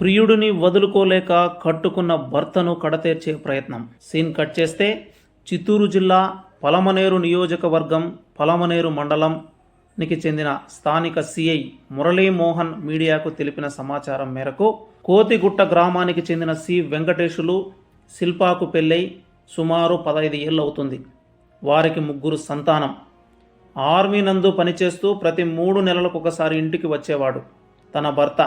ప్రియుడిని వదులుకోలేక కట్టుకున్న భర్తను కడతేర్చే ప్రయత్నం. సీన్ కట్ చేస్తే చిత్తూరు జిల్లా పలమనేరు నియోజకవర్గం పలమనేరు మండలంనికి చెందిన స్థానిక సిఐ మురళీమోహన్ మీడియాకు తెలిపిన సమాచారం మేరకు కోతిగుట్ట గ్రామానికి చెందిన సి. వెంకటేశులు శిల్పాకు పెళ్ళై సుమారు పదహైదు ఏళ్ళు అవుతుంది వారికి ముగ్గురు సంతానం. ఆర్మీ నందు పనిచేస్తూ ప్రతి మూడు నెలలకు ఒకసారి ఇంటికి వచ్చేవాడు. తన భర్త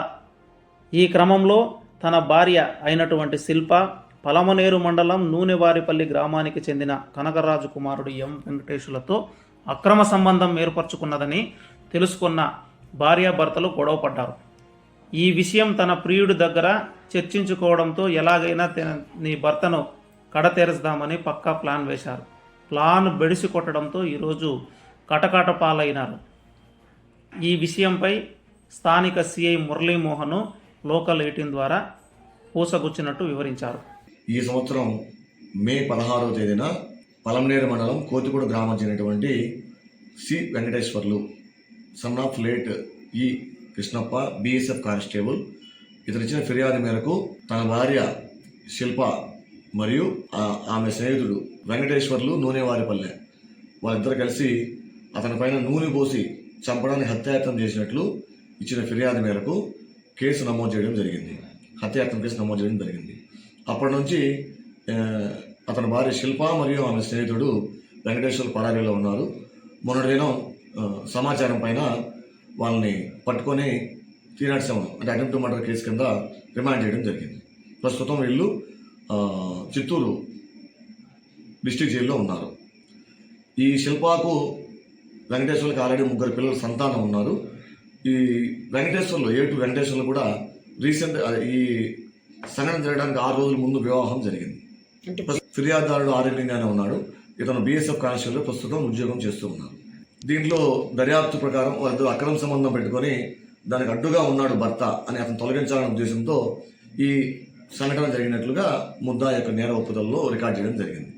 ఈ క్రమంలో తన భార్య అయినటువంటి శిల్ప పలమనేరు మండలం నూనెవారిపల్లి గ్రామానికి చెందిన కనకరాజు కుమారుడు ఎం వెంకటేశులతో అక్రమ సంబంధం ఏర్పరచుకున్నదని తెలుసుకున్న భార్యాభర్తలు గొడవపడ్డారు. ఈ విషయం తన ప్రియుడి దగ్గర చర్చించుకోవడంతో ఎలాగైనా నీ భర్తను కడతెరుస్తామని పక్కా ప్లాన్ వేశారు. ప్లాన్ బెడిసి కొట్టడంతో ఈరోజు కటకట పాలైనారు. ఈ విషయంపై స్థానిక సిఐ మురళీమోహను లోకల్ ఎయిటీన్ ద్వారా పూసగుచ్చినట్టు వివరించారు. ఈ సంవత్సరం మే పదహారవ తేదీన పలంనేరు మండలం కోతిగూడ గ్రామం చెందినటువంటి C Venkateswarlu son of late E Krishnappa BSF constable ఇతను ఇచ్చిన ఫిర్యాదు మేరకు తన భార్య శిల్ప మరియు ఆమె స్నేహితుడు వెంకటేశ్వర్లు నూనెవారిపల్లె వాళ్ళిద్దరు కలిసి అతని పైన నూనె పోసి చంపడానికి హత్యాయత్నం చేసినట్లు ఇచ్చిన ఫిర్యాదు మేరకు కేసు నమోదు చేయడం జరిగింది. హత్యాయత్నం కేసు నమోదు చేయడం జరిగింది. అప్పటి నుంచి అతని భార్య శిల్ప మరియు ఆమె స్నేహితుడు వెంకటేశ్వర పరారీలో ఉన్నారు. మొన్నటి దినం సమాచారం పైన వాళ్ళని పట్టుకొని త్రీ నాట్ సెవెన్ అంటే అటెంప్ట్ మర్డర్ కేసు కింద రిమాండ్ చేయడం జరిగింది. ప్రస్తుతం వీళ్ళు చిత్తూరు డిస్టిక్ జైల్లో ఉన్నారు. ఈ శిల్పాకు వెంకటేశ్వర్కి ఆల్రెడీ ముగ్గురు పిల్లల సంతానం ఉన్నారు. ఈ వెంకటేశ్వర్లు ఏటు వెంకటేశ్వర్లు కూడా రీసెంట్ ఈ సంఘటన జరగడానికి ఆరు రోజుల ముందు వివాహం జరిగింది. ఫిర్యాదుదారుడు ఆరోగ్యంగానే ఉన్నాడు. ఇతను బీఎస్ఎఫ్ కానిస్టేబుల్ ప్రస్తుతం ఉద్యోగం చేస్తూ ఉన్నాడు. దీంట్లో దర్యాప్తు ప్రకారం వాళ్ళిద్దరు అక్రమ సంబంధం పెట్టుకొని దానికి అడ్డుగా ఉన్నాడు భర్త అని అతను తొలగించాలనే ఉద్దేశంతో ఈ సంఘటన జరిగినట్లుగా ముద్దా యొక్క నేర ఒప్పుదలలో రికార్డ్ చేయడం జరిగింది.